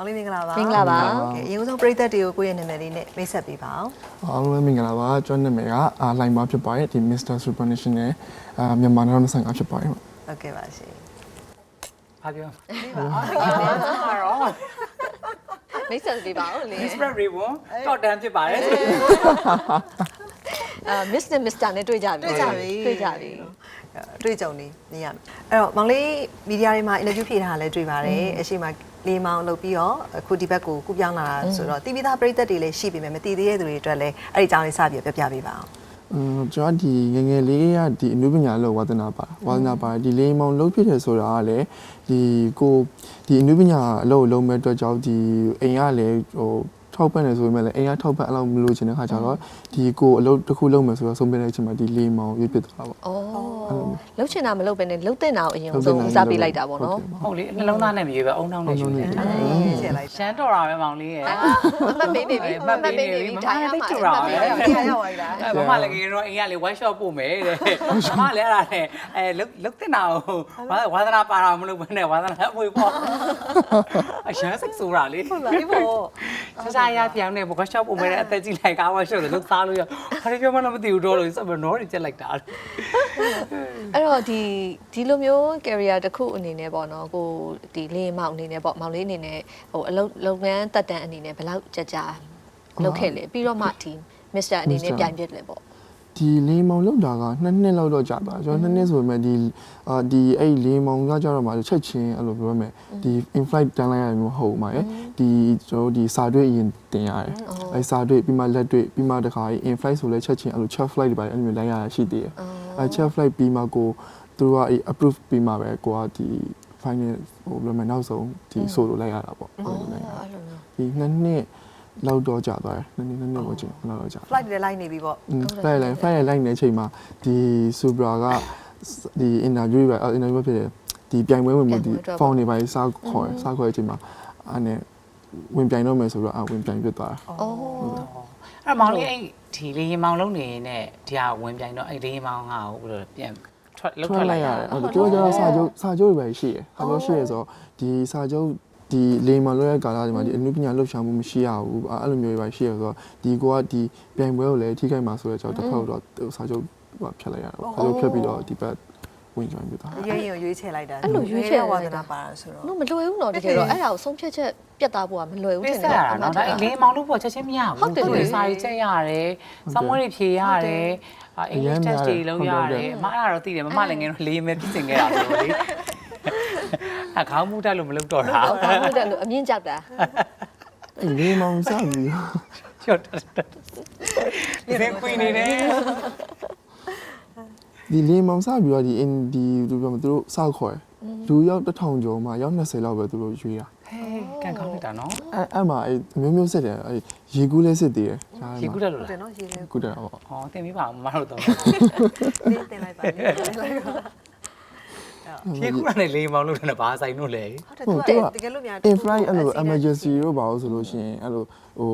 မောင်လေးမင်္ဂလာပါမင်္ဂလာပါ ကဲအရင်ဆုံးပရိသတ်တွေကိုကိုယ့်ရဲ့နာမည်လေးနဲ့မိတ်ဆက်ပေးပါအောင်အားလုံးပဲမင်္ဂလာပါကျွန်တော်နာမည်ကအာလိုင်းပါဖြစ်ပါတယ်ဒီ Mr. Supernation နဲ့အာမြန်မာနိုင်ငံမှာဆိုင်ကဖြစ်ပါတယ်ဟုတ်ကဲ့ပါရှင်ဘာပြော မိတ်ဆက်ပေးပါဦးလေ Miss Brad Ribbon တော့တန်းဖြစ်ပါတယ်အာ Miss နဲ့ Mr နဲ့တွေ့ကြပြီတွေ့ကြပြီတွေ့ကြပြီအတွေ့အကြုံလေးနေရမယ်အဲ့တော့မောင်လေးမီဒီယာတွေမှာအင်တာဗျူးဖြေထားတာလည်းတွေ့ပါတယ်အရှိမ လေးမောင်လုပ်ပြီးတော့အခုဒီဘက်ကိုကူပြောင်းလာတာဆိုတော့တီဗီသားပရိသတ်တွေလည်းရှိပေမဲ့မတီးသေးတဲ့သူတွေအတွက်လည်းအဲ့ဒီအကြောင်းလေးစပြီးပြောပြပေးပါအောင်အမ်ကျွန်တော်ဒီငယ်ငယ်လေးကဒီအနုပညာလောက်ဝါသနာပါဝါသနာပါဒီလေးမောင်လုံးဖြစ်တယ်ဆိုတာကလည်းဒီကိုဒီအနုပညာအလုပ်လုံးမဲ့အတွက်ကြောင့်ဒီအိမ်ကလည်းဟိုထောက်ပံ့နေဆိုပေမဲ့လည်းအိမ်ကထောက်ပံ့အလောက်မလို့ချင်တဲ့ခါကျတော့ဒီကိုအလုပ်တစ်ခုလုပ်မယ်ဆိုတော့ဆုံးဖြတ်တဲ့အချိန်မှာဒီလေးမောင်ရွေးဖြစ်သွားတာပေါ့ဩ လှုပ်ချင်တာမလှုပ်ပဲနဲ့လှုပ်တဲ့တာကိုအရင်လှုပ်ဆုံးတဲ့တာဦးစားပေးလိုက်တာပေါ့နော်ဟုတ်လေနှလုံးသားနဲ့မရွေးပဲအုံနှောင်းနဲ့ရွေးတယ်ရွေးချယ်လိုက်ရှမ်းတော်တာပဲမောင်လေးရဲ့မတ်ပေးနေပြီမတ်ပေးနေပြီဒါရမှာဒါရမှာဒီဟာရောက်သွားတာအဲမမလည်းကြီးတော့အိမ်ကလေ one shot ပို့မယ်တဲ့မမလည်းအဲ့ဒါနဲ့အဲလုတ်လုတ်တင်တာကိုဝါသနာပါတာမလို့ဘဲနဲ့ဝါသနာအမွေပေါ့အရှမ်းစိတ်ဆိုးတာလေဟုတ်လားဒီဘောစစားရပြောင်းနေဘော shop ပို့မယ်တဲ့အသက်ကြီးလိုက်ကားဝါ shop လို့စားလို့ရဘာပြောမှလည်းမသိဘူးတော့လို့စမနော်တွေချက်လိုက်တာ အဲ့တော့ဒီဒီလိုမျိုး career တစ်ခုအနေနဲ့ပေါ့နော်ကိုဒီလေးမောင်အနေနဲ့ပေါ့မောင်လေးအနေနဲ့ဟိုအလုပ်လုပ်ငန်းတက်တန်းအနေနဲ့ဘယ်လောက်ကြာကြာလုပ်ခဲ့လဲပြီးတော့မှဒီ Mr အနေနဲ့ပြိုင်ပြစ်လဲပေါ့ ဒီလေးမောင်လောက်တာကနှစ်နှစ်လောက်တော့ကြာသွားကျွန်တော်နှစ်နှစ်ဆိုပေမဲ့ဒီအာဒီအဲ့လေးမောင်ကကြတော့မှချက်ချင်းအဲ့လိုပြောရမယ်ဒီ in flight တန်းလိုက်ရမျိုးမဟုတ်မှာရယ်ဒီကျွန်တော်ဒီစာတွေ့အရင်တင်ရတယ်အဲ့စာတွေ့ပြီးမှလက်တွေ့ပြီးမှတခါ in flight ဆိုလဲချက်ချင်းအဲ့လို chat flight တွေပါအဲ့လိုမျိုးလိုက်ရတာရှိသေးတယ်အဲ့ chat flight ပြီးမှကိုသူတို့ကအဲ့ approve ပြီးမှပဲကိုကဒီ final ဟိုဘယ်လိုမှနောက်ဆုံးဒီဆိုလိုလိုက်ရတာပေါ့အဲ့လိုလိုက်ရတာအဲ့လိုမျိုးဒီနှစ်နှစ် လောက်တော့ကြာသွားတယ်နှစ်နှစ်နှစ်နှစ်ဝချင်းလောက်တော့ကြာ flight တွေလိုက်နေပြီပေါ့อืม flight လိုက် flight လိုက်နေတဲ့အချိန်မှာဒီ Supra ကဒီ interview ပဲ interview ဖြစ်တယ်ဒီပြိုင်ပွဲဝင်မှုဒီ phone တွေပါစားခေါ်တယ်စားခေါ်တဲ့အချိန်မှာအဲ့နဲ့ဝင်ပြိုင်တော့မယ်ဆိုတော့အဝင်ပြိုင်ဖြစ်သွားတာဩအဲ့မောင်လေးအဲ့ဒီလေးရင်မောင်လုံးနေနဲ့ဒီဟာဝင်ပြိုင်တော့အဲ့လေးရင်မောင်ကဟိုဘယ်လိုပြန်ထွက်လောက်ထွထွက်က်လိုလိုက်က်ရရတယ်တယ်အဲ့ဒါပြောကြတော့စာချုပ်စာချုပ်တွေပဲရှိတယ်စာချုပ်ရှိရဆိုတော့ဒီစာချုပ် ဒီလေမလွဲကာလာဒီမှာဒီအနုပညာလှုပ်ရှားမှုမရှိရဘူးအဲ့လိုမျိုးတွေပဲရှိရဆိုတော့ဒီကိုကဒီပြိုင်ပွဲကိုလည်းထိခိုက်မှာဆိုတော့ကျွန်တော်တစ်ဖက်တော့စာချုပ်ဟိုဖြတ်လိုက်ရတာပေါ့စာချုပ်ဖြတ်ပြီးတော့ဒီဘက်ဝင်ကြွဖြစ်သွားတာရွေးရင်ရွေးချယ်လိုက်တာအဲ့လိုရွေးချယ်ဝါလိုက်သတာနာပါတာဆိုတော့နော်မလွယ်ဘူးနော်တကယ်တော့အဲ့ဒါကိုဆုံးဖြတ်ချက်ပြတ်သားဖို့ကမလွယ်ဘူးပေးထင်ဆက်တယ်ရတာနော်ဒါအဲ့လေးမောင်လို့ပေါ့ချက်ချင်းမရဘူးဟုတ်တယ်လေစာရေးချက်ရတယ်စောင်းမွေးတွေဖြေရတယ်အင်္ဂလိပ် test တွေလုံးရတယ်မအဲ့ဒါတော့သိတယ်မမလည်းငယ်တော့လေးမဲပြင်ဆင်ခဲ့တာဆိုတော့လေ အခေါင်းမူတက်လို့မလုပ်တော့တာဟုတ်ကောင်းဟုတ်တယ်လို့အမြင့်ကြောက်တာအဲ့လေမောင်စားပြီးချော့တက်တက်ဒီစင်ကွင်းနေတယ်ဒီလေမောင်စားပြီးတော့ဒီအင်ဒီသူပြောမသူတို့စောက်ခေါ်တယ်လူရောက်တစ်ထောင်ကျော်မှရောက်20လောက်ပဲသူတို့ရွေးတာဟဲ့ကန်ကောင်းလိုက်တာနော်အဲ့အဲ့မှာအဲ့မျိုးမျိုးစစ်တယ်အဲ့ရေကူးလဲစစ်သေးတယ်ရှားရေကူးတက်လို့ဟုတ်တလားယ်နော်ရေထဲကူးတယ်ပေါ့ဟောတင်ပြပါဦးမမတို့တော့လေးတင်လိုက်ပါလေးတင်လိုက်ပါ ရေကူးရတဲ့လေးမောင်လို့လည်းဘာဆိုင်လို့လဲဟုတ်တယ်သူကတကယ်လို့များ in flight အဲ့လို emergency တို့ပါလို့ဆိုလို့ရှိရင်အဲ့လိုဟို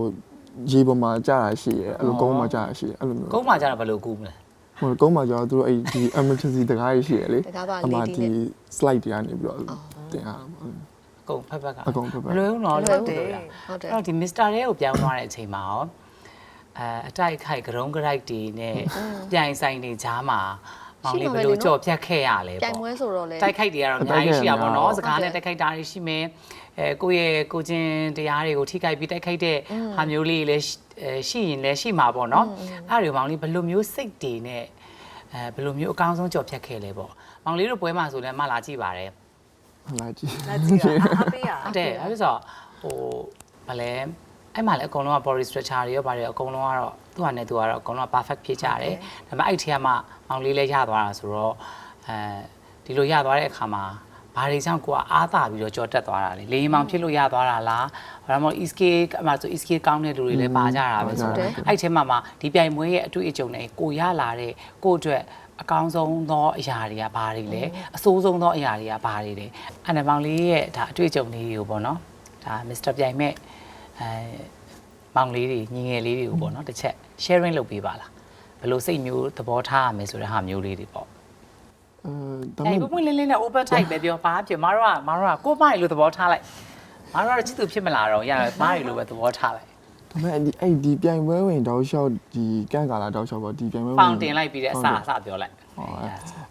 ရေပေါ်မှာကြာတာရှိရဲအဲ့လိုကုန်းမှာကြာတာရှိရဲအဲ့လိုမျိုးကုန်းမှာကျတော့ဘယ်လိုကူးမလဲဟိုကုန်းမှာကြာတော့သူတို့အဲ့ဒီ emergency တကားကြီးရှိရဲလေတကားပါအမှ lady ဒီနဲ့ slide တွေကနေပြီးတော့တင်ရတာပေါ့ကုန်းဖက်ဖက်ကအကုန်ဖက်ဖက်မလွယ်ဘူးနော်လွယ်ဘူးတယ်ဟုတ်တယ်အဲ့တော့ဒီ Mr. ရဲကိုပြောင်းသွားတဲ့အချိန်မှာရောအဲအတိုက်ခိုက်ဂရုံးဂရိုက်တွေနဲ့ပြိုင်ဆိုင်တွေကြားမှာ မောင်လေးဘယ်လိုကြော်ဖြတ်ခဲ့ရလဲတိုင်ပေါ့ပွဲဆိုတော့လေတိုက်ခိုက်တွေကတော့အများကြီးရှိတာပေါ့နော်တိုက်စခိုက်ကားရနဲ့တိုက်ခိုက်တာတွေရှိမယ်အဲကိုယ့်ရဲ့ကိုချင်းတရားတွေကိုထိခိုက်ပြီးတိုက်ခိုက်တဲ့ဟာမျိုးလေးတွေလည်းရှိအဲရှိရင်လည်းရှိမှာပေါ့နော်အဲ့ဒါတွေမောင်လေးဘယ်လိုမျိုးစိတ်တွေနဲ့အဲဘယ်လိုမျိုးအကောင်းဆုံးကြော်ဖြတ်ခဲ့လဲပေါ့မောင်လေးတို့ပွဲမှာဆိုလည်းမလာကြည့်ပါတယ်ဟုတ်လားကြည့်လက်ကြည့်တာအားပေးရဟုတ်တယ်အဲ့ဒါဆိုဟိုဗလဲအဲ့မှာလည်းအကုန်လုံးက body structure တွေရောဗါတွေရောအကုန်လုံးကတော့ သူ့ဟာနဲ့သူကတော့အကုန်လုံးက perfect ဖြစ်ကြတယ်ဒါပေမဲ့အဲ့ဒီထဲမှာမောင်လေးလည်းရသွားတာဆိုတော့အဲဒီလိုရသွားတဲ့အခါမှာဘာတွေကြောင့်ကိုကအားသာပြီးတော့ကြော်တက်သွားတာလေလေရင်မောင်ဖြစ်လို့ရသွားတာလားဘာလို့မ ESK အမှဆို ESK ကောင်းတဲ့လူတွေလည်းပါကြတာပဲဆိုတော့အဲ့ဒီထဲမှာမှဒီပြိုင်ပွဲရဲ့အတွေ့အကြုံတွေကိုရလာတဲ့ကိုယ့်အတွက်အကောင်းဆုံးသောအရာတွေကဘာတွေလဲအဆိုးဆုံးသောအရာတွေကဘာတွေလဲအဲ့ဒါမောင်လေးရဲ့ဒါအတွေ့အကြုံလေးတွေကိုပေါ့နော်ဒါမစ္စတာပြိုင်မဲ့အဲ မောင်လေးတွေညီငယ်လေးတွေကိုပေါ့နော်တစ်ချက် sharing လုပ်ပေးပါလားဘယ်လိုစိတ်မျိုးသဘောထားရမယ်ဆိုတဲ့ဟာမျိုးလေးတွေပေါ့အဲဒါအဲမှဘုံဘုံလင်းလင်းနဲ့ open type ပဲပြောပါပြမတို့ကမတို့ကကိုပိုင်လို့သဘောထားလိုက်မငါတို့ကတော့ချစ်သူဖြစ်မလာတော့ရတယ်မားရီလိုပဲသဘောထားလိုက်ဒါပေမဲ့ဒီအဲ့ဒီပြိုင်ပွဲဝင်တောက်လျှောက်ဒီကန့်ကာလာတောက်လျှောက်ပေါ့ဒီပြိုင်ပွဲဝင်ပေါင်တင်လိုက်ပြီးတဲ့အစအစပြောလိုက်ဟော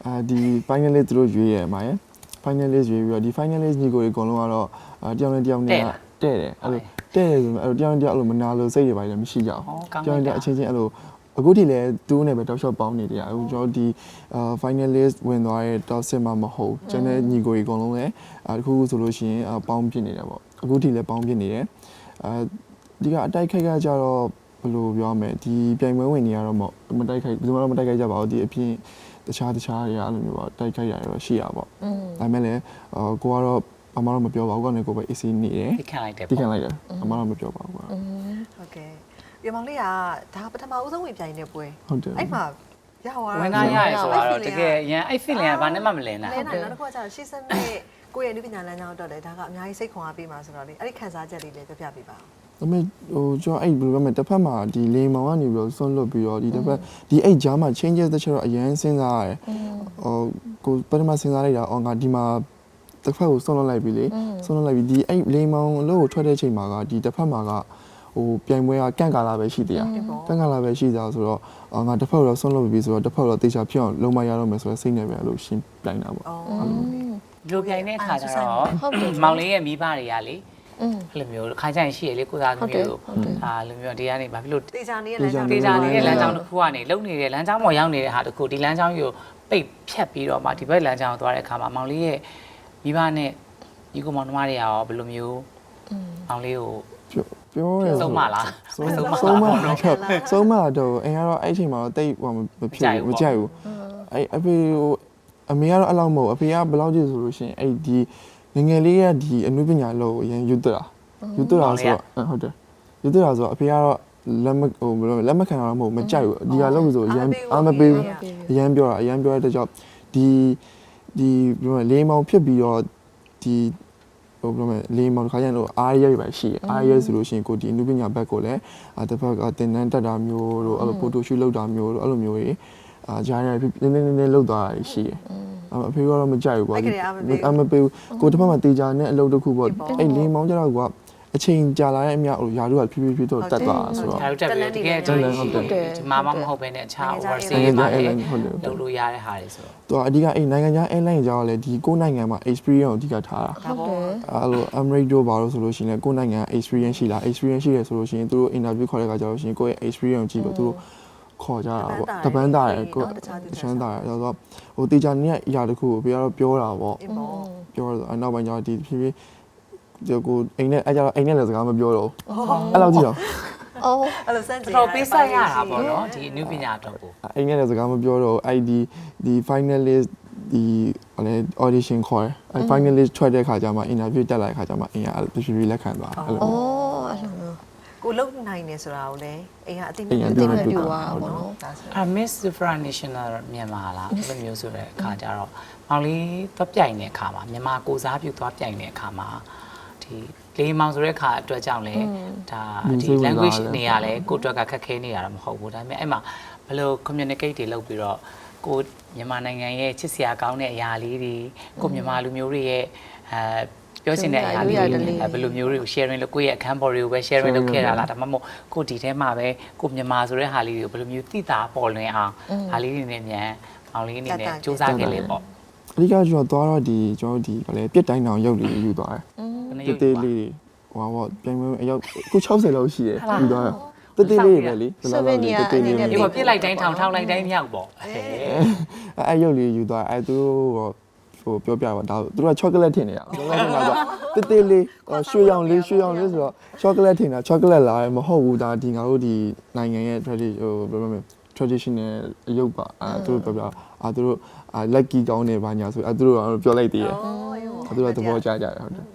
အာဒီ finalist သူတို့ရွေးရမှာရယ် finalist ရွေးပြီးတော့ဒီ finalist ညီကိုတွေအကုန်လုံးကတော့အာတယောက်နဲ့တယောက်နဲ့တဲ့တယ်အဲ့လို တဲ့တယ်ဆိုရင်အဲ့လိုတယောက်နဲ့တယောက်အဲ့လိုမနာလို့စိတ်တွေပါလည်းမရှိကြအောင်တယောက်နဲ့တယောက်အချင်းချင်းအဲ့လိုအခုထိလည်းတူးနေပဲတောက်လျှောက်ပေါင်းနေတယ်အခုကျွန်တော်ဒီအာ finalist ဝင်သွားတဲ့ top 6မှာမဟုတ်ကျန်တဲ့ညီကိုတွေအကုန်လုံးလည်းအာတခုခုဆိုလို့ရှိရင်အာပေါင်းဖြစ်နေတယ်ပေါ့အခုထိလည်းပေါင်းဖြစ်နေတယ်အာဒီကအတိုက်ခိုက်ကကြတော့ဘယ်လိုပြောရမလဲဒီပြိုင်ပွဲဝင်နေရတော့မတိုက်ခိုက်ဘယ်သူမှမတိုက်ခိုက်ကြပါဘူးဒီအပြင်တခြားတခြားတွေအဲ့လိုမျိုးပေါ့တိုက်ခိုက်ရတယ်တော့ရှိရပါပေါ့อืมဒါပေမဲ့လည်းအာကိုကတော့ ဘာမှတော့မပြောပါဘူးကိုကနေကိုပဲ AC နေတယ်ဒီခံလိုက်တယ်တိခံလိုက်တယ်ဘာမှတော့မပြောပါဘူးကွာဟုတ်ကဲ့ပြမောင်လေးကဒါပထမဦးဆုံးဝင်ပြိုင်တဲ့ပွဲဟုတ်တယ်အဲ့မှာရသွားဝင်သားရရဆိုတော့တကယ်ရန်အဲ့ feeling ကဘာနဲ့မှမလင်းတာလဲနိုင်နောက်တစ်ခုကကျတော့ရှေ့ဆက်မဲ့ကိုယ့်ရဲ့အနုပညာလမ်းကြောင်းအတွက်လည်းဒါကအများကြီးစိတ်ခွန်အားပေးမှာဆိုတော့လေအဲ့ဒီခံစားချက်လေးလည်းပြပြပေးပါဦးဒါပေမဲ့ဟိုကျွန်တော်အဲ့ဘယ်လိုပြောမလဲတစ်ဖက်မှာဒီလေမောင်ကနေပြီးတော့ဆွန့်လွတ်ပြီးတော့ဒီတစ်ဖက်ဒီအဲ့ဂျားမှာ changes တစ်ချက်တော့အရန်စဉ်းစားရတယ်ဟိုကိုပထမစဉ်းစားလိုက်တာအော်ငါဒီမှာ တစ်ဖက်ကိုဆွန့်လွတ်လိုက်ပြီလေဆွန့်လွတ်လိုက်ပြီဒီအဲ့လေမောင်အလို့ကိုထွက်တဲ့ချိန်မှာကဒီတစ်ဖက်မှာကဟိုပြိုင်ပွဲကကန့်ကာလာပဲရှိသေးတာကန့်ကာလာပဲရှိသားဆိုတော့အော်ငါတစ်ဖက်ကိုတော့ဆွန့်လွတ်ပြီဆိုတော့တစ်ဖက်ကိုတော့တေချာဖြစ်အောင်လုံးမရတော့မယ်ဆိုတော့စိတ်နဲ့ပဲအဲ့လိုရှင်းပြိုင်တာပေါ့အော်ဒီလိုပြိုင်တဲ့အခါကျတော့မောင်လေးရဲ့မိဘတွေကလေอืมအဲ့လိုမျိုးခါကျရင်ရှိရလေကိုသားသမီးတို့ဟုတ်တယ်အာလိုမျိုးဒီကနေဘာဖြစ်လို့တေချာနေရဲ့လမ်းကြောင်းဒေတာနေတဲ့လမ်းကြောင်းတစ်ခုကနေလုံနေတဲ့လမ်းကြောင်းပေါ်ရောက်နေတဲ့ဟာတစ်ခုဒီလမ်းကြောင်းကိုပိတ်ဖြတ်ပြီးတော့မှဒီဘက်လမ်းကြောင်းကိုသွားတဲ့အခါမှာမောင်လေးရဲ့ မိဘနဲ့ညီကိုမောင်နှမတွေကရောဘယ်လိုမျိုးမောင်လေးကိုပြောရဆုံးမလားဆုံးဆုံးမတော့ဆုံးမတော့အရင်ကတော့အဲ့ချိန်မှာတော့တိတ်ဟိုမဖြစ်ဘူးမကြိုက်ဘူးအဲ့အဖေဟိုအမေကတော့အဲ့လောက်မဟုတ်အဖေကဘယ်လောက်ကြည့်ဆိုလို့ရှိရင်အဲ့ဒီငငယ်လေးကဒီအနုပညာလို့အရင်ယူတတာယူတတာဆိုတော့ဟုတ်တယ်ယူတတာဆိုတော့အဖေကတော့လက်မဟိုဘယ်လိုလက်မခံတာမဟုတ်မကြိုက်ဘူးဒီကလို့ဆိုအရင်အာမပေးဘူးအရင်ပြောတာအရင်ပြောတဲ့ကြောင့်ဒီ ဒီဘယ်လိုလေးမောင်ဖြစ်ပြီးတော့ဒီဟိုဘယ်လိုမလဲလေးမောင်တစ်ခါကျရင်တော့အားရရပဲရှိရအားရဆိုလို့ရှိရင်ကိုဒီအနုပညာဘက်ကိုလည်းအာတစ်ဖက်ကတင်တန်းတက်တာမျိုးတို့အဲ့လိုဖိုတိုရှူလုပ်တာမျိုးတို့အဲ့လိုမျိုးကြီးအာဂျာရနည်းနည်းနည်းနည်းလုပ်သွားတာရှိရအဖေကတော့မကြိုက်ဘူးကွာအမပေးဘူးကိုတစ်ဖက်မှာတေချာနဲ့အလုပ်တစ်ခုပေါ့အဲ့လေးမောင်ကျတော့က အချိန်ကြာလာတဲ့အမြဟိုယာတို့ကဖြည်းဖြည်းဖြည်းတော့တက်သွားဆိုတော့ ဒါတို့တက်ပြီးတကယ်ကျွန်တော်ဒီမှာမမဟုတ်ဘဲနဲ့အခြား overseas မှာလည်းလုပ်လို့ရတဲ့ဟာတွေဆိုတော့သူကအဓိကအဲ့နိုင်ငံခြား airline ကြောင့်လည်းဒီကိုနိုင်ငံမှာ experience ကိုအဓိကထားတာဒါပေါ့ အဲ့လို Emirates တို့ဘာလို့ဆိုလို့ရှိရင်လည်းကိုယ့်နိုင်ငံ experience ရှိလား experience ရှိတယ်ဆိုလို့ရှိရင်သူတို့ interview ခေါ်တဲ့အခါကျတော့ရှင်ကိုယ့်ရဲ့ experience ကြည့်လို့သူတို့ခေါ်ကြတာပေါ့တပန်းတာရယ်ကိုတချမ်းတာရယ်ဆိုတော့ဟိုတေချာနေရအရာတစ်ခုကိုပြတော့ပြောတာပေါ့အေးပေါ့ ပြောတော့အနောက်ပိုင်းကျတော့ဒီဖြည်းဖြည်း ဒီကိုအိမ်နဲ့အဲကြတော့အိမ်နဲ့လည်းစကားမပြောတော့အဲ့လောက်ကြည့်တော့အော်အဲ့လိုစမ်းကြည့်တော်ပေးဆက်ရတာပေါ့နော်ဒီအနုပညာတော့ကိုအိမ်နဲ့လည်းစကားမပြောတော့အဲ့ဒီဒီ finalist ဒီဟိုလေ audition ခေါ်တယ်အဲ့ finalist ထွက်တဲ့ခါကျမှ interview တက်လာတဲ့ခါကျမှအင်ရဖြည်းဖြည်းလက်ခံသွားအဲ့လိုအော်အဲ့လိုမျိုးကိုလုံနိုင်နေဆိုတာကိုလည်းအိမ်ကအတိမအိမ်ကအပြောတိနေမပြီပြူပါဘောနော်ဒါဆိုအ Miss Supranational မြန်မာလားအဲ့လိုမျိုးဆိုတဲ့အခါကျတော့မောင်လေးသွားပြိုင်တဲ့အခါမှာမြန်မာကိုစားပြုသွားပြိုင်တဲ့အခါမှာ ဒီလေးမောင်ဆိုတဲ့အခါအတွက်ကြောင့်လဲဒါဒီ language နေရလဲကိုအတွက်ကခက်ခဲနေတာတော့မဟုတ်ဘူးဒါပေမဲ့အဲ့မှာဘယ်လို communicate တွေလုပ်ပြီးတော့ကိုမြန်မာနိုင်ငံရဲ့ချစ်စရာကောင်းတဲ့အရာလေးတွေကိုမြန်မာလူမျိုးတွေရဲ့အဲပြောချင်တဲ့အရာလေးတွေဘယ်လိုမျိုးတွေကို sharing လုပ်ကိုယ့်ရဲ့အခန်းပေါ်တွေကိုပဲ sharing လုပ်ခဲ့တာလားဒါမှမဟုတ်ကိုဒီထဲမှာပဲကိုမြန်မာဆိုတဲ့ဟာလေးတွေကိုဘယ်လိုမျိုးသိတာပေါ်လွင်အောင်ဟာလေးတွေနဲ့မြန်မောင်လေးအနေနဲ့စူးစမ်းခဲ့လေပေါ့အဓိကကျွန်တော်သွားတော့ဒီကျွန်တော်ဒီဗာလေပြစ်တိုင်းတောင်ရုပ်လေးယူသွားတယ် ဘယ်တေးနှသေးရုပ်လေးတွေဟိုပါပေါ့ပြန်ပြန်အယောက်အခု60လောက်ရှိတယ်ယူသွားတယ်တေးသေးလေးတွေပဲလေတေးသေးလေးဒီမှာပြစ်လိုက်တိုင်းထောင်ထောင်လိုက်တိုင်းမြောက်ပေါ့အဲအဲ့ရုပ်လေးယူသွားအဲ့သူတို့ဟိုပြောပြပါဒါသူတို့က chocolate ထင်နေတာ chocolate ထင်တာဆိုတေးသေးလေးရွှေရောင်လေးရွှေရောင်လေးဆိုတော့ chocolate ထင်တာ chocolate လာတယ်မဟုတ်ဘူးဒါဒီငါတို့ဒီနိုင်ငံရဲ့ tradition ဟိုဘယ်လိုမလဲ traditional အယုတ်ပါအဲသူတို့ပြောပြအာသူတို့ lucky ကောင်းနေပါညာဆိုအဲသူတို့ပြောလိုက်သေးတယ်သူတို့သဘောကျကြတယ်ဟုတ်တယ်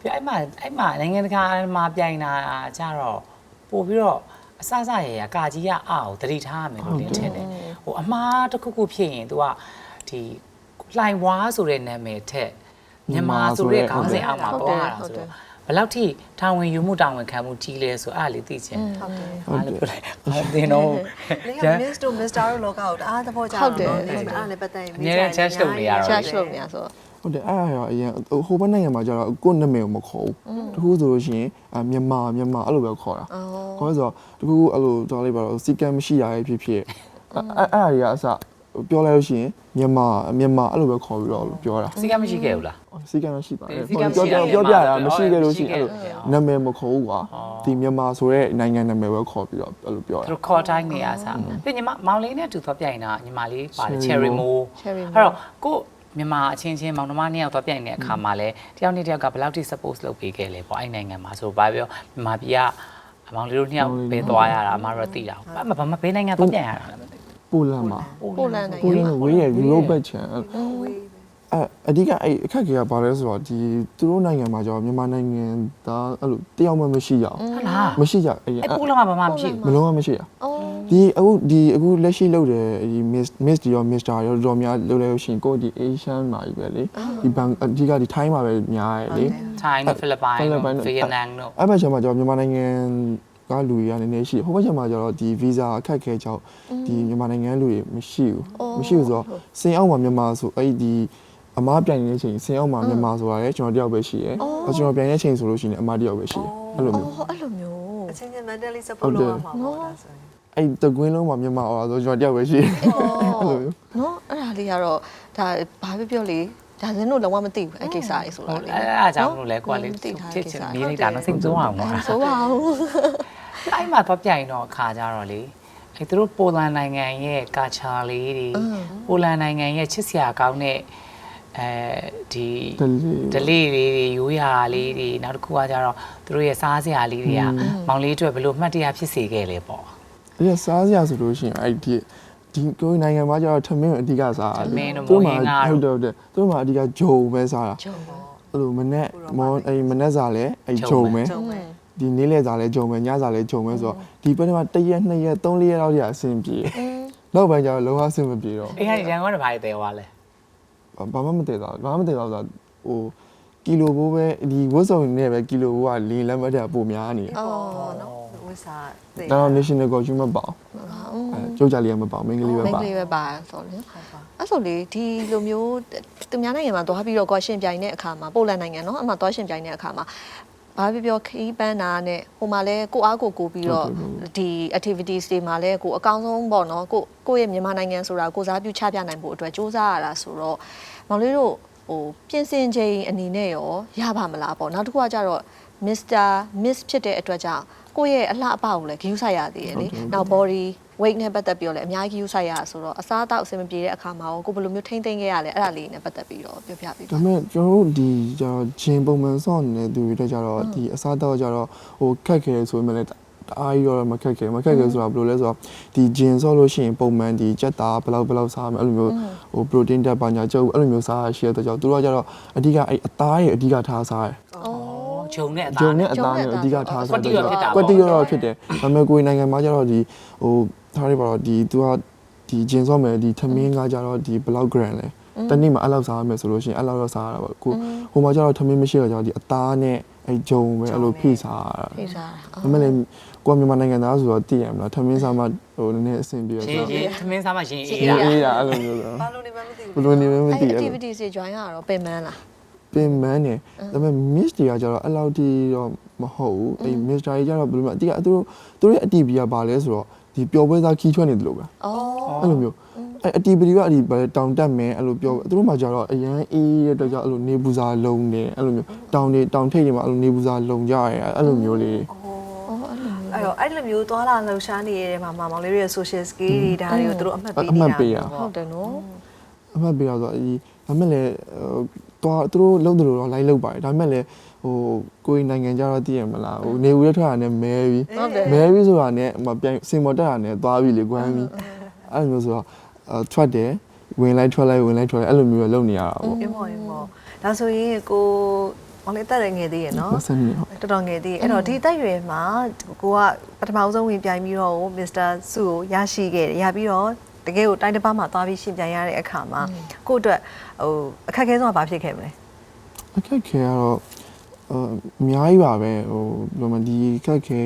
ပြအဲ့မှာအဲ့မှာနိုင်ငံတကာမှာပြိုင်တာကြတော့ပို့ပြီးတော့အစစရရကာကြီးကအာကိုတတိထားရမယ်လို့လင်းထင်တယ်ဟိုအမားတစ်ခုခုဖြစ်ရင် तू ကဒီလှိုင်ဝါဆိုတဲ့နာမည်ထက်မြန်မာဆိုတဲ့ခေါင်းစဉ်အောက်မှာပေါ်လာတာဆိုတော့ဘယ်လောက်ထိတာဝန်ယူမှုတာဝန်ခံမှုကြီးလဲဆိုအဲ့ဒါလေးသိချင်ဟုတ်တယ်အားလည်းပြလိုက်အားတင်တော့လေက Miss တို့ Mr. တို့လောကကိုတအားသဘောကျတော့နော်အဲ့ဒါလည်းပတ်သက်ရင်အများနဲ့ judge လုပ်နေရတော့ charge လုပ်နေရဆိုတော့ ဟုတ်တယ်အဲ့ဒါရောအရင်ဟိုဘက်နိုင်ငံမှာကျတော့ကိုယ့်နာမည်ကိုမခေါ်ဘူးတခုဆိုလို့ရှိရင်အမြန်မာမြန်မာအဲ့လိုပဲခေါ်တာအော်ခေါ်ဆိုတော့တခုအဲ့လိုတော်လေးပါတော့စီကံမရှိရရဲ့ဖြစ်ဖြစ်အဲ့အဲ့အဲ့ဒါတွေကအစပြောလိုက်လို့ရှိရင်မြန်မာမြန်မာအဲ့လိုပဲခေါ်ပြီးတော့ပြောတာစီကမရှိခဲ့ဘူးလားစီကံမရှိပါဘူးစီကံမရှိပြောတာပြောပြောပြတာမြန်မာမရှိခဲ့လို့ရှိရင်ရှိအဲ့ခဲ့လိုတယ်နာမည်မခေါ်ဘူးကွာအော်ဒီမြန်မာဆိုတဲ့နိုင်ငံနာမည်ပဲခေါ်ပြီးတော့အဲ့လိုပြောသူတာတို့ခေါ်တိုင်းနေရစားပြီးညီမမောင်လေးနဲ့တူသွားပြိုင်တာညီမလေးပါတယ် Cherry cherry Mo mo Cherry Mo အဲ့တော့ကို မြန်မာအချင်းချင်းမောင်နှမနှစ်ယောက်သွားပြိုင်တဲ့အခါမှာလဲတယောက်နဲ့တယောက်ကဘယ်လောက်ထိ support လုပ်ပေးခဲ့လဲပေါ့အဲ့နိုင်ငံမှာဆိုဘာပြောမြန်မာပြည်ကမောင်လေးတို့နှစ်ယောက်ပဲသွားရတာအမတို့သိတာဘာမှဘာမှဘေးနိုင်ငံသွားပြိုင်ရတာလဲမသိပိုလန်မှာပိုလန်နိုပိုင်ငံလန်မှာဝေးရယူရိုဘက်ချန်ဝေး အဲအဓိကအဲ့အခက်အခဲကဘာလဲဆိုတော့ဒီသူတို့နိုင်ငံမှာကျတော့မြန်မာနိုင်ငံသားအဲ့လိုတယောက်မှမရှိကြဘူးဟုတ်လားမရှိကြအဲ့အဲ့ပူလောကဘာမှမရှိဘူးမလုံးဝမရှိရအော်ဒီအခုဒီအခုလက်ရှိလုပ်တယ်ဒီ miss miss ဒီရော mister ရောတော်တော်များလုပ်လဲလို့ရှိရင်ကိုယ့်ဒီ asian မှာကြီးပဲလေဒီဘန်အဓိကဒီ time မှာပဲများရယ်လေထိုင်းဖိလစ်ပိုင်ဖိလစ်ပိုင်ဗီယက်နမ်တို့အဲ့ဘက်ကျမှကျတော့မြန်မာနိုင်ငံကလူတွေကနည်းနည်းရှိတယ်ဟိုဘက်ကျမှကျတော့ဒီ visa အခက်အခဲကြောင့်ဒီမြန်မာနိုင်ငံလူတွေမရှိဘူးမရှိဘူးဆိုတော့စင်အောင်မှာမြန်မာဆိုအဲ့ဒီ အမားပြိုင်နေတဲ့အချိန်စင်အောင်မှာမြန်မာဆိုတာလေကျွန်တော်တယောက်ပဲရှိရယ်ကျွန်တော်ပြိုင်နေတဲ့အချိန်ဆိုလို့ရှိရင်အမားတယောက်ပဲရှိတယ်အဲ့လိုမျိုးအော်အဲ့လိုမျိုးအချင်းချင်း mentally support လုပ်ရမှာပေါ့ဒါဆိုရင်အဲ့တကွင်းလုံးမှာမြန်မာအော်ဆိုကျွန်တော်တယောက်ပဲရှိတယ်အဲ့လိုမျိုးနော်အဲ့ဒါလေးကတော့ဒါဘာပြောပြောလေဒါစင်းတို့လုံးဝမသိဘူးအဲ့ကိစ္စလေးဆိုတာလေအဲ့အဲ့အကြောင်းလို့လဲကိုကလေမသိထားဖြစ်ကိချင်စ္စမေးလိုက်တာနော်စိတ်ဆိုးအောင်ပါဆိုပါဦးအဲ့မှာတော့ပြိုင်တော့ခါကြတော့လေအဲ့သူတို့ပိုလန်နိုင်ငံရဲ့ကာချာလေးတွေပိုလန်နိုင်ငံရဲ့ချစ်စရာကောင်းတဲ့ အဲဒီဒလေးဒလေးလေးတွေရိုးရာလေးတွေနောက်တစ်ခုကကြတော့သူတို့ရဲ့စားစရာလေးတွေကမောင်လေးအတွက်ဘယ်လိုမှတ်တရဖြစ်စေခဲ့လဲပေါ့အဲ့ဒါစားစရာဆိုလို့ရှိရင်အဲ့ဒီဒီကိုယ်နိုင်ငံမှာကျတော့ထမင်းကိုအဓိကစားရတယ်ထမင်းတို့သူတို့မိုးဟင်းငါတို့ဟုတ်တယ်ဟုတ်တယ်သူတို့မှာအဓိကဂျုံပဲစားတာဂျုံပေါ့အဲ့လိုမနေ့မောအဲ့မနေ့စားလဲအဲ့ဂျုံဂျုံပဲပဲကျုံမယ်ဒီနေ့လေစားလဲဂျုံပဲညစားလဲဂျုံပဲဆိုတော့ဒီဘက်မှာတစ်ရက်နှစ်ရက်သုံးလေးရက်လောက်ကြာအဆင်ပြေနောက်ပိုင်းကျတော့လုံးဝအဆင်မပြေတော့အေးဟဲ့ရန်ကုန်ကဘာတွေတဲသွားလဲ ဘာမှမတည်သားဘာမှမတည်သားဆိုတာဟိုကီလိုဘိုးပဲဒီဝတ်စုံနဲ့ပဲကီလိုဘိုးကလင်းလက်မှတ်တွေကပိုများနေတယ်။အော်နော်ဝတ်စားသိ။ဒါတော့ national costume မပေါအောင်။အဲကျုပ်ကြလေးကမပေါအောင်မင်းကလေးပဲပါ။မင်းကလေးပဲပါဆိုလို့။အဲ့ဆိုလေဒီလိုမျိုးသူများနိုင်ငံမှာသွားပြီးတော့ question ပြိုင်တဲ့အခါမှာပိုလန်နိုင်ငံနော်အမှသွားရှင်ပြိုင်တဲ့အခါမှာ ဘာပြောပြောခီးပန်းတာနဲ့ဟိုမှာလဲကိုအားကိုကိုပြီးတော့ဒီ activities တွေမှာလဲကိုအကောင်းဆုံးပေါ့နော်ကိုကိုရဲ့မြန်မာနိုင်ငံဆိုတာကိုစားပြုချပြနိုင်ဖို့အတွက်စူးစမ်းရတာဆိုတော့မောင်လေးတို့ဟိုပြင်ဆင်ချိန်အနေနဲ့ရောရပါမလားပေါ့နောက်တစ်ခုကကြတော့ Mr. Miss ဖြစ်တဲ့အတွက်ကြောင့်ကိုယ့်ရဲ့အလှအပကိုလည်းဂရုစိုက်ရသေးတယ်လေနောက် body weight နဲ့ပတ်သက်ပြီးတော့လည်းအများကြီးဂရုစိုက်ရဆိုတော့အစားအသောက်အဆင်မပြေတဲ့အခါမှာရောကိုဘယ်လိုမျိုးထိမ့်သိမ့်ခဲ့ရလဲအဲ့ဒါလေးနဲ့ပတ်သက်ပြီးတော့ပြောပြပေးပါဒါပေမဲ့ကျွန်တော်တို့ဒီကျတော့ဂျင်ပုံမှန်စောင့်နေတဲ့သူတွေတက်ကြတော့ဒီအစားတော့ကြတော့ဟိုခက်ခဲဆိုပေမဲ့လည်းတအားကြီးတော့မခက်ခဲမခက်ခဲဆိုတာဘယ်လိုလဲဆိုတော့ဒီဂျင်စော့လို့ရှိရင်ပုံမှန်ဒီကြက်သားဘယ်လောက်ဘယ်လောက်စားမယ်အဲ့လိုမျိုးဟို protein တက်ပါညာကျုပ်အဲ့လိုမျိုးစားရရှိတဲ့ကြောင့်သူတို့ကကြတော့အဓိကအဲ့အသားရဲ့အဓိကထားစားတယ်အော်ဂျုံနဲ့အဂျုံသားနဲ့အသားနဲ့အဓိကထားစားကွက်တီရောဖြစ်တာပေါ့ကွက်တီရောဖြစ်တယ်ဒါပေမဲ့ကိုယ်နိုင်ငံမှာကျတော့ဒီဟို ထားရပါတော့ဒီသူကဒီဂျင်စော့မယ်ဒီထမင်းကကြတော့ဒီဘယ်လောက် gram လဲတနေ့မှာအဲ့လောက်စားရမယ်ဆိုလို့ရှိရင်အဲ့လောက်တော့စားရတာပေါ့ကိုဟိုမှာကျတော့ထမင်းမရှိတော့ကျတော့ဒီအသားနဲ့အဲ့ဂျုံပဲအဲ့လိုဖိစားရတာဖေးစားဒါပေမဲ့လည်းကိုကမြန်မာနိုင်ငံသားဆိုတော့သိရမလားထမင်းစားမှဟိုနည်းနည်းအဆင်ပြေရဆိုင်တော့ရင်သမင်းစားမှရင်အေးအေးတာအေးတာအဲ့လိုမျိုးဆိုဘာလို့နေမှမသိဘဘူးယ်လိုနေမှမအဲ့သိအဲ့လို activities တွေ join ရတော့ပင်မလားပင်မန်းနေဒါပေမဲ့ miss တွေကကျတော့အဲ့လောက်ထိတော့မဟုတ်ဘူးအဲ့ miss တွေကျတော့ဘယ်လိုလဲအတိကသူတို့သူတို့ရဲ့ activity ကဘာလဲဆိုတော့ ဒီပျော်ပွဲစားခီးထွက်နေတယ်လို့ပဲအော်အဲ့လိုမျိုးအဲ့ activity ကအဲ့ဒီတောင်တက်မယ်အဲ့လိုပြောသူတို့မှကျတော့အရန်အေးတဲ့အတွက်ကြောင့်အဲ့လိုနေပူစာလုံနေအဲ့လိုမျိုးတောင်တွေတောင်ထိပ်တွေမှာအဲ့လိုနေပူစာလုံကြရဲအဲ့လိုမျိုးလေးအော်အဲ့လိုမျိုးအဲ့တော့အဲ့လိုမျိုးသွားလာလှူရှားနေရတဲ့မှာမောင်လေးတွေရဲ့ social skill တွေဒါတွေကိုသူတို့အမှတ်ပေးအမှနေတ်တာပေးရဟုတ်တယ်နော်အမှတ်ပေးရဆိုတော့ဒီဒါမဲ့လည်းဟိုတော့သူတို့လုံးတယ်လို့တော့လိုက်လောက်ပါတယ်ဒါမဲ့လည်း ဟိုကိုယ်နိုင်ငံကြတော့သိရမလားဟိုနေဦးရထွက်တာနဲ့မဲပြီးဟုတ်တယ်မဲပြီးဆိုတာနဲ့ဟိုပြန်စင်မော်တက်တာနဲ့သွားပြီးလေကွမ်းပြီးအဲ့လိုမျိုးဆိုတော့အထွက်တယ်ဝင်လိုက်ထွက်လိုက်ဝင်လိုက်ထွက်လိုက်အဲ့လိုမျိုးလုပ်နေရတာပေါ့ရမော်ရမော်ဒါဆိုရင်ကိုမောင်လေးတက်ရငယ်သေးရနော်မဆန်နေဟုတ်တော်တော်ငယ်သေးအဲ့တော့ဒီတက်ရွယ်မှာကိုကပထမဆုံးဝင်ပြိုင်ပြီးတော့မစ္စတာစုကိုရရှိခဲ့တယ်ရပြီးတော့တကယ်ကိုတိုင်းတစ်ပါးမှာသွားပြီးရှင်ပြိုင်ရတဲ့အခါမှာကို့အတွက်ဟိုအခက်အခဲဆုံးကဘာဖြစ်ခဲ့မလဲအခက်ခဲကတော့ အအများကြီးပါပဲဟိုဘယ်လိုမှဒီခက်ခဲ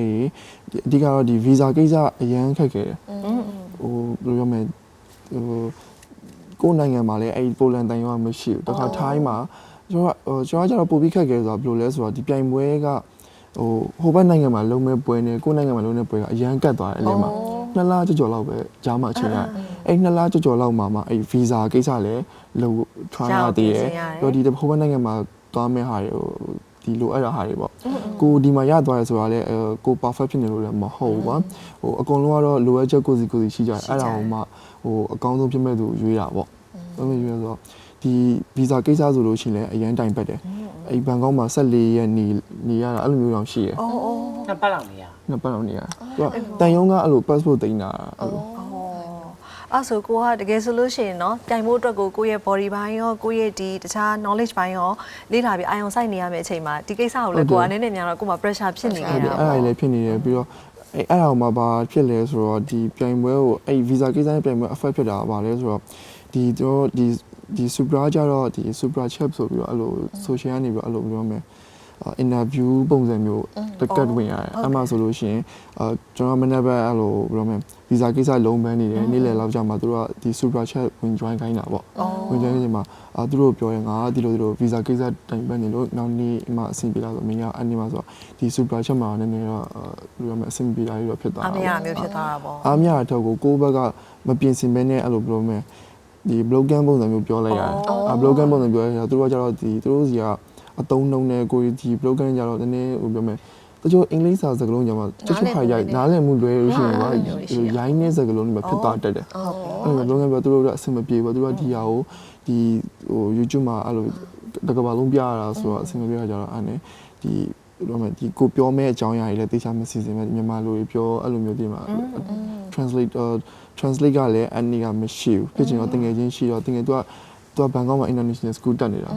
ကြီးအဓိကတော့ဒီ visa ကိစ္စအရန်ခက်ခဲတယ်ဟိုဘယ်လိုပြောမလဲဟိုကိုယ်နိုင်ငံမှာလည်းအဲ့ဒီပိုလန်တန်ရောမရှိဘူးတခါထိုင်းမှာကျွန်တော်ကကျွန်တော်ကကျတော့ပိုပြီးခက်ခဲဆိုတာဘယ်လိုလဲဆိုတော့ဒီပြိုင်ပွဲကဟိုဟိုဘက်နိုင်ငံမှာလုံးမဲ့ပွဲနေကိုယ်နိုင်ငံမှာလုံးမဲ့ပွဲကအရန်ကတ်သွားတယ်အလဲမှာနှစ်လကြော်ကြော်လောက်ပဲကြားမှအချိန်ရအဲ့နှစ်လကြော်ကြော်လောက်မှာမှအဲ့ဗီဇာကိစ္စလည်းလို့ try ရသေးတယ်ပြီးတော့ဒီဟိုဘက်နိုင်ငံမှာသွားမဲ့ဟာတွေဟို ဒီလိုအဲ့ဒါဟာတွေပေါ့ကိုဒီမှာရသွားရဆိုတာလေကို perfect ဖြစ်နေလို့လည်းမဟုတ်ဘူးကွာဟိုအကုန်လုံးကတော့လိုအပ်ချက်ကိုစီကိုစီရှိကြတယ်အဲ့ဒါဟိုမှဟိုအကောင်းဆုံးဖြစ်မဲ့သူရွေးတာပေါ့အဲ့လိုရွေးဆိုတော့ဒီဗီဇာကိစ္စဆိုလို့ရှိရင်လည်းအရန်တိုင်ပတ်တယ်အဲ့ဘန်ကောက်မှာ14ရက်နေနေရတာအဲ့လိုမျိုးတောင်ရှိရယ်အော်အော်နှစ်ပတ်လောက်နေရနှစ်ပတ်လောက်နေရသူကတန်ယုံကအဲ့လို passport တင်တာအဲ့လို အဲ့ဆိုကိုကတကယ်ဆိုလို့ရှိရင်နော်ပြိုင်ဖို့အတွက်ကိုကိုရဲ့ body ပိုင်းရောကိုရဲ့ဒီတခြား knowledge ပိုင်းရောလေ့လာပြီးအာရုံစိုက်နေရမယ့်အချိန်မှာဒီကိစ္စကိုလည်းကိုကနည်းနည်းများတော့ကိုမှာ pressure ဖြစ်နေကြတာပေါ့အဲ့ဒါလည်းဖြစ်နေတယ်ပြီးတော့အဲ့အဲ့ဒါမှဘာဖြစ်လဲဆိုတော့ဒီပြိုင်ပွဲကိုအဲ့ visa ကိစ္စနဲ့ပြိုင်ပွဲ affect ဖြစ်တာပါလဲဆိုတော့ဒီတော့ဒီဒီ supra ကြတော့ဒီ supra chip ဆိုပြီးတော့အဲ့လို social ကနေပြီးတော့အဲ့လိုပြောမယ် အာ interview ပုံစံမျိုးတကတ်ဝင်ရတယ်အဲ့မှာဆိုလို့ရှိရင်အာကျွန်တော်မနေ့ကအဲ့လိုဘယ်လိုမလဲ visa ကိစ္စလုံးပန်းနေတယ်နေ့လယ်လောက်ကြာမှသူတို့ကဒီ supra chat ဝင် join ခိုင်းတာပေါ့ဝင် join နေမှာအာသူတို့ပြောရင်ငါဒီလိုဒီလို visa ကိစ္စတိုင်ပန်းနေလို့နောက်နေ့မှအဆင်ပြေလာဆိုမင်းကအဲ့နေ့မှဆိုတော့ဒီ supra chat မှာနည်းနည်းတော့အာဘယ်လိုမလဲအဆင်ပြေလာပြီးတော့ဖြစ်သွားအတာမရပေါ့မျိုးဖြစ်သွားတာပေါ့အားမရတဲ့တော့ကိုကိုယ့်ဘက်ကမပြင်ဆင်ဘဲနဲ့အဲ့လိုဘယ်လိုမလဲဒီ blogan ပုံစံမျိုးပြောလိုက်ရတယ်အာ blogan ပုံစံပြောရတာသူတို့ကကျတော့ဒီသူတို့စီက အတုံးနှုံနဲ့ကိုဒီ blogan ကျတော့နည်းနည်းဟိုပြောမယ်တချို့အင်္ဂလိပ်စာစကားလုံးကြမှာတချို့ခါရိုက်နားလည်မှုလွဲလို့ရှိရင်ကရိုင်းတဲ့စကားလုံးတွေမှာဖြစ်သွားတတ်တယ်အဲ့လို blogan ပြောသူတို့ကအဆင်မပြေဘူးသူတို့ကဒီဟာကိုဒီဟို YouTube မှာအဲ့လိုတကဘာလုံးပြရတာဆိုတော့အဆင်မပြေကြတော့အဲ့နဲ့ဒီတော့မယ်ဒီကိုပြောမဲ့အကြောင်းအရာတွေလည်းတေချာမစီစဉ်မဲ့မြန်မာလိုတွေပြောအဲ့လိုမျိုးတွေမှာ translate translate ကလည်းအန်နီကမရှိဘူးဖြစ်ချင်တော့တကယ်ချင်းရှိတော့တကယ်သူကသူကဘန်ကောက်မှာ international school တက်နေတာ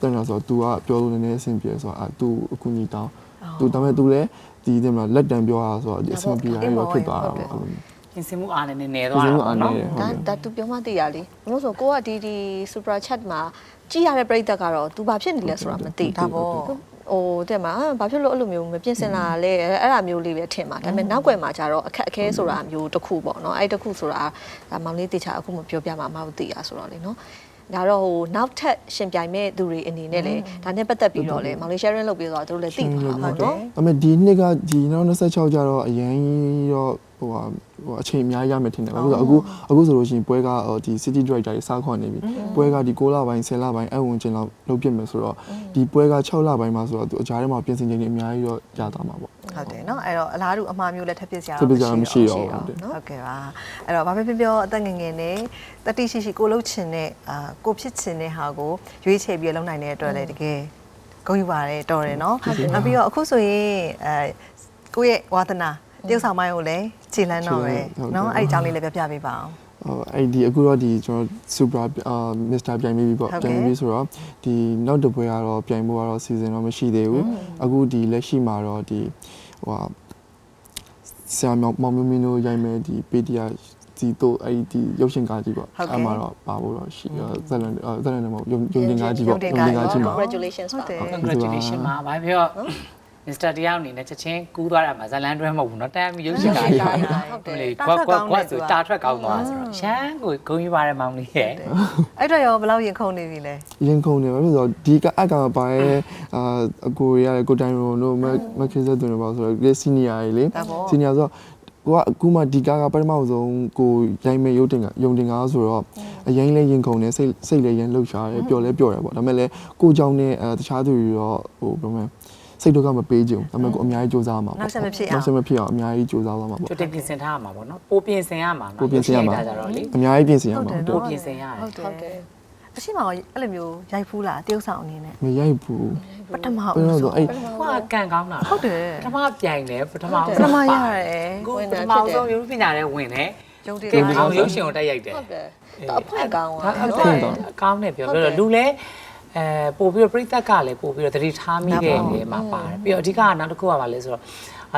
တက်နေတာဆိုတော့ तू ကပြောလို့နည်းနည်းအဆင်ပြေဆိုတော့အဲ तू အကူကြီးတောင်း तू ဒါပေမဲ့ तू လည်းဒီဒီမှာလက်တံပြောရဆိုတော့ဒီအဆင်ပြေရတော့ဖြစ်သွားတာပေါ့အဲ့လို ပြင်ဆင်မှုအားနည်းနည်းနေ ဒီ သွား စ တာ င်းက ပေါ့ အနေ နော် နဲ့ဟုတ် ဒါ တယ် ဒါသူပြောမှသိရလေဘလို့ဆိုကိုကဒီဒီ super chat မှာကြည့်ရတဲ့ပရိသတ်ကတော့ तू ဘာဖြစ်နေလဲဆိုတာမသိ ဒါပေါ့ ဟိုတဲ့မှာဘာဖြစ်လို့အဲ့လိုမျိုးမပြင်ဆင်လာလဲအဲ့ဒါမျိုးလေးပဲထင်ပါဒါပေမဲ့နောက်ွယ်မှာကျတော့အခက်အခဲဆိုတာမျိုးတစ်ခုပေါ့နော်အဲ့တစ်ခုဆိုတာဒါမောင်လေးတေချာအခုမပြောပြမှာမဟုတ်သိရဆိုတော့လေနော် ဒါတော့ဟိုနောက်ထပ်ရှင်ပြိုင်မဲ့သူတွေအနေနဲ့လေဒါနဲ့ပတ်သက်ပြီးတော့လေမောင်လေး sharing လုပ်ပြီးတော့သူတို့လည်းသိမှာပါပေါ့နော်ဒါပေမဲ့ဒီနှစ်ကဒီနောက်26ကျတော့အရင်တော့ ဟိုဟာဟိုအချိန်အများကြီးရမယ်ထင်တယ်ဘာလို့လဲဆိုတော့အခုအခုဆိုလို့ရှိရင်ပွဲကဟိုဒီ city director တွေစားခွန်နေပြီပွဲကဒီ6လပိုင်း10လပိုင်းအဝင်ကျင်လောက်လုပ်ပြမယ်ဆိုတော့ဒီပွဲက6လပိုင်းမှာဆိုတော့သူအကြားထဲမှာပြင်ဆင်ချိန်တွေအများကြီးတော့ရသွားမှာပေါ့ ဟုတ်တယ်เนาะအဲ့တော့အလားတူအမှားမျိုးလည်းထပ်ဖြစ်စရာ ထပ်ဖြစ်စရာမရှိတော့ဘူး ဟုတ်တယ်ဟုတ်ကဲ့ပါအဲ့တော့ဘာပဲပြောပြောအသက်ငယ်ငယ်နဲ့တတိရှိရှိကိုလှုပ်ချင်တဲ့အာကိုဖြစ်ချင်တဲ့ဟာကိုရွေးချယ်ပြီးလုပ်နိုင်တဲ့အတွက်လည်းတကယ်ဂုဏ်ယူပါတယ်တော်တယ်เนาะနောက်ပြီးတော့အခုဆိုရင်အဲကိုယ့်ရဲ့ဝါသနာ တရုပ်ဆောင်ပိုင်းကိုလည်းခြေလန်းတော့ပဲเนาะအဲ့ဒီအကြောင်းလေးလည်းပြပြပေးပါအောင် ဟိုအဲ့ဒီအခုတော့ဒီကျွန်တော် super အာ Mr ပြိုင်မိပြီပေါ့ ဟုတ်ကဲ့ ပြိုင်မိပြီဆိုတော့ဒီနောက်တစ်ပွဲကတော့ပြိုင်ဖို့ကတော့ season တော့မရှိသေးဘူးအခုဒီလက်ရှိမှာတော့ဒီဟိုဟာဆရာမောင်မောင်မင်းမင်းတို့ရိုက်မဲ့ဒီ PDA ဒီတော့အဲ့ဒီရုပ်ရှင်ကားကြီးပေါ့ ဟုတ်ကဲ့ အဲ့မှာတော့ပါဖို့တော့ရှိတယ်ဇလန်အာဇလန်တော့မဟုတ်ရုံရုံတင်ကားကြီးပေါ့ ရုံတင် ရုံ ကား တင်ကားကြီးမှာ congratulations ဟုတ်တယ် ပါ congratulation ပါ ဘာပြော Mr. တယောက်အနေနဲ့ချက်ချင်းကူးသွားတာမှာဇလန်တွဲမဟုတ်ဘူးเนาะတမ်းပြီးရုပ်ရှင်ကားကြီး ဟုတ်တယ် လေကွက်ကွက်ကွက်ဆိုတာထွက်ကောင်းသွားဆိုတော့ရှမ်းကိုဂုံယူပါတယ်မောင်လေးရဲ့ အဲ့တော့ရောဘယ်လောက်ရင်ခုန်နေပြီလဲ ရင်ခုန်နေပါလို့ဆိုတော့ဒီကအကပါရဲအာအကိုရရကိုတိုင်ရိုတို့မမခင်းဆက်သွင်းပါဆိုတော့ဒီစီနီယာကြီးလေ ဒါပေါ့ စီနီယာဆိုတော့ကိုကအခုမှဒီကားကပထမဆုံးကိုရိုက်မဲ့ရုပ်တင်ကယုံတင်ကားဆိုတော့အရင်လဲရင်ခုန်နေစိတ်စိတ်လည်းရင်လှုပ်ရှားတယ်ပျော်လဲပျော်တယ်ပေါ့ဒါပေမဲ့လည်းကိုเจ้าနဲ့အဲတခြားသူတွေတော့ဟိုဘယ်လိုလဲ စိတ်ဒုက္ခမပေးကြဘူးဒါပေမဲ့ကိုအများကြီးစူးစမ်းမှာပေါ့နောက်ဆက်မဖြစ်အောင် နောက်ဆက်မဖြစ်အောင်အများကြီးစူးစမ်းသွားမှာပေါ့ကျွတ်တင်ပြင်ဆင်ထားရမှာပေါ့နော်ပိုပြင်ဆင်ရမှာနော်ကိုပြင်ဆင်ရမှာကြတော့လေအများကြီးပြင်ဆင်ရမှာဟုတ်တယ် ပိုနော်ပြင်ဆင်ရတယ်ဟုတ်တယ်ဟုတ်တယ်အရှိမအောင်အဲ့လိုမျိုးရိုက်ဖူးလားတရုပ်ဆောင်အနေနဲ့မရိုက်ဘူးပထမဘယ်ဦးလိုဆုံးဆိုအဲ့ဟိုကကန်ကောင်းတာဟုတ်တယ်ပထမပြိုင်တယ်ပထမပထမရတယ်ကိုပထမဆုံးရုပ်ပညာနဲ့ဝင်တယ်ရုံတင်ကဲကားအောင်ရုပ်ရှင်ကိုတက်ရိုက်တယ်ဟုတ်တယ်အဖွဲကောင်းဒါอ่ะအဖေကောင်းတယ်ပြောပြောလူလဲ အဲပို့ပြီးတော့ပြိသက်ကလည်းပို့ပြီးတော့တတိထားမိတဲ့နေရာမှာပါတယ်ပြီးတော့အဓိကကနောက်တစ်ခုကပါလဲဆိုတော့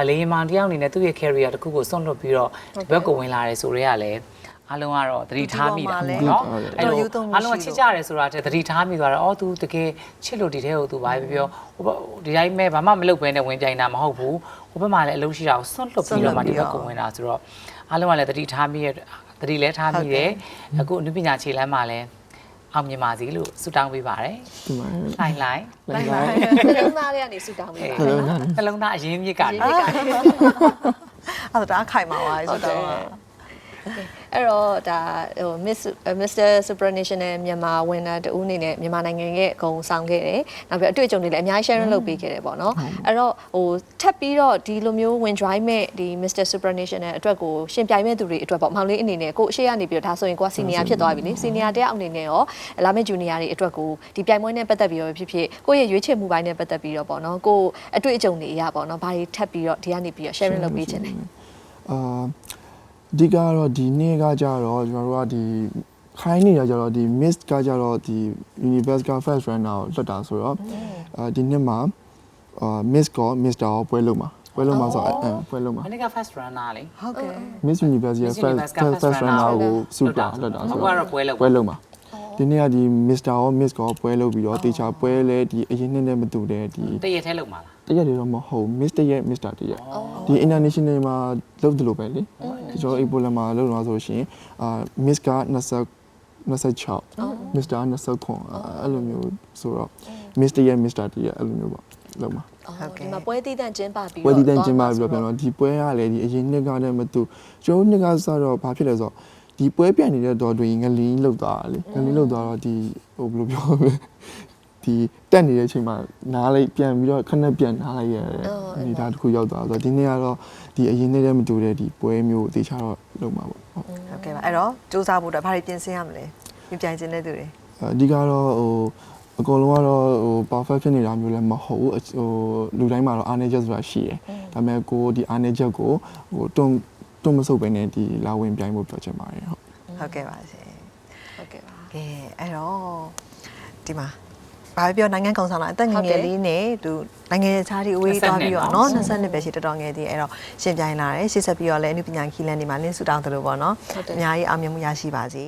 လေရင်မောင်တယောက်အနေနဲ့သူ့ရဲ့ career တစ်ခုကိုဆွန့်လွတ်ပြီးတော့ဒီဘက်ကိုဝင်လာတယ်ဆိုတော့ကလည်းအားလုံးကတော့သတိထားမိတာပေါ့နော်အဲ့လိုအားလုံးကချစ်ကြတယ်ဆိုတာတည်းသတိထားမိသွားတော့အော် तू တကယ်ချစ်လို့ဒီထဲကို तू ဘာပဲပြောဟိုဒီတိုင်းမဲ့ဘာမှမလုပ်ဘဲနဲ့ဝင်ပြိုင်တာမဟုတ်ဘူးဟိုဘက်မှာလည်းအလုပ်ရှိတာကိုဆွန့်လွတ်ပြီးတော့မှဒီဘက်ကိုဝင်တာဆိုတော့အားလုံးကလည်းသတိထားမိရဲ့သတိလဲထားမိတယ်အခုအနုပညာခြေလမ်းမှာလည်း အောင်မြင်ပါစေလို့ဆုတောင်းပေးပါတယ်ဒီမှာလှိုင်လိုက်လိုက်လိုက်နှလုံးသားလေးကနေဆူတောင်းပေးပါနှလုံးသားအရင်မြစ်ကနေဒီကအဲ့ဒါတအားခိုင်ပါပါဆိုတော့ အဲ့တော့ဒါဟို Miss Mr Supranational မြန်မာဝင်တာတူအနေနဲ့မြန်မာနိုင်ငံရဲ့ဂုဏ်ဆောင်ခဲ့တယ်။နောက်ပြီးအတွေ့အကြုံတွေလည်းအများကြီး sharing လုပ်ပေးခဲ့တယ်ပေါ့နော်။အဲ့တော့ဟိုထပ်ပြီးတော့ဒီလိုမျိုးဝင် drive မဲ့ဒီ Mr Supranational အတွက်ကိုရှင်ပြိုင်မဲ့သူတွေအတွက်ပေါ့မောင်လေးအနေနဲ့ကိုအရှိရနေပြီးတော့ဒါဆိုရင်ကိုက senior ဖြစ်သွားပြီလေ။ senior တယောက်အနေနဲ့ရောလာမယ့် junior တွေအတွက်ကိုဒီပြိုင်ပွဲနဲ့ပတ်သက်ပြီးတော့ဖြစ်ဖြစ်ကိုယ့်ရဲ့ရွေးချယ်မှုပိုင်းနဲ့ပတ်သက်ပြီးတော့ပေါ့နော်။ကိုအတွေ့အကြုံတွေအရပေါ့နော်။ဘာတွေထပ်ပြီးတော့ဒီကနေပြီးတော့ sharing လုပ်ပေးခြင်းလဲအာ ဒီကတော့ဒီနေ့ကကြတော့ကျွန်တော်တို့ကဒီခိုင်းနေတာကြတော့ဒီ miss ကကြတော့ဒီ universe က first runner ကိုလွတ်တာဆိုတော့အာဒီနေ့မှာအာ miss က Mr ကိုပွဲလုံးမှာပွဲလုံးမှာဆိုတော့အဲပွဲလုံးမှာမနေ့က first runner လေဟုတ်ကဲ့ Miss Universe ရဲ့ Miss first Universe က first first runner runner ကိုကို super လွတ်တာဆိုအခုကတော့ပွဲလုပ်ပွဲလုံးမှာဒီနေ့ကဒီ Mr ရော Miss ကောပွဲလုပ်ပြီးတော့တေချာပွဲလဲဒီအရင်နှစ်နဲ့မတူတဲ့ဒီတရက်ထဲလုပ်မှာလား တရက်တွေတော့မဟုတ် Miss တရက် Mr တရက်ဒီ international မှာလုပ်တယ်လို့ပဲလေဒီကျွန်တော် Ebola မှာလုပ်တော့ဆိုလို့ရှိရင်အာ Miss က20 26 Mr 29အဲ့လိုမျိုးဆိုတော့ Miss တရက် Mr တရက်အဲ့လိုမျိုးပေါ့လုပ်မှာဟုတ်ကဲ့ဒီမှာပွဲတည်တံ့ကျင်းပပြီးပွဲဒီတန်းကျင်းပပြီးတော့ပြန်တော့ဒီပွဲကလည်းဒီအရင်နှစ်ကလည်းမတူကျွန်တော်နှစ်ကစတော့ဘာဖြစ်လဲဆိုတော့ဒီပွဲပြိုင်နေတဲ့တော့တွင်ငလင်းလောက်သွားတာလေငလင်းလောက်သွားတော့ဒီဟိုဘယ်လိုပြောမလဲ ဒီတက်နေတဲ့အချိန်မှာနားလိုက်ပြန်ပြီးတော့ခဏပြန်နားလိုက်ရတဲ့အနေဒါတစ်ခုရောက်သွားဆိုတော့ဒီနေ့ကတော့ဒီအရင်နှစ်လည်းမတူတဲ့ဒီပွဲမျိုးအသေးချတော့လုပ်မှာပေါ့ဟုတ်ဟုတ်ကဲ့ပါအဲ့တော့စူးစမ်းဖို့အတွက်ဘာတွေပြင်ဆင်ရမလဲပြပြိုင်ခြင်းတဲ့သူတွေအဓိကတော့ဟိုအကုန်လုံးကတော့ဟို perfect ဖြစ်နေတာမျိုးလည်းမဟုတ်ဘူးအဟိုလူတိုင်းမှာတော့အားနည်းချက်ဆိုတာရှိတယ်။ဒါပေမဲ့ကိုဒီအားနည်းချက်ကိုဟိုတွန်းတွန်းမဆုပ်ပဲနဲ့ဒီလာဝင်ပြိုင်ဖို့ပြောချင်ပါတယ်ဟုတ်ဟုတ်ကဲ့ပါရှင်ဟုတ်ကဲ့ပါကဲအဲ့တော့ဒီမှာ ဘာပဲပြောနိုင်ငံကောင်ဆောင်လာအသက်ငယ်ငယ်လေးနဲ့သူနိုင်ငံခြားတွေအဝေးသွားပြီးတော့နော်22ပဲရှိတော်တော်ငယ်သေးအဲ့တော့ရှင်ပြိုင်လာတယ်ရှေ့ဆက်ပြီးတော့လည်းအမှုပညာခီလန်တွေမှာလင်းဆူတောင်းတယ်လို့ပေါ့နော်အများကြီးအောင်မြင်မှုရရှိပါစေ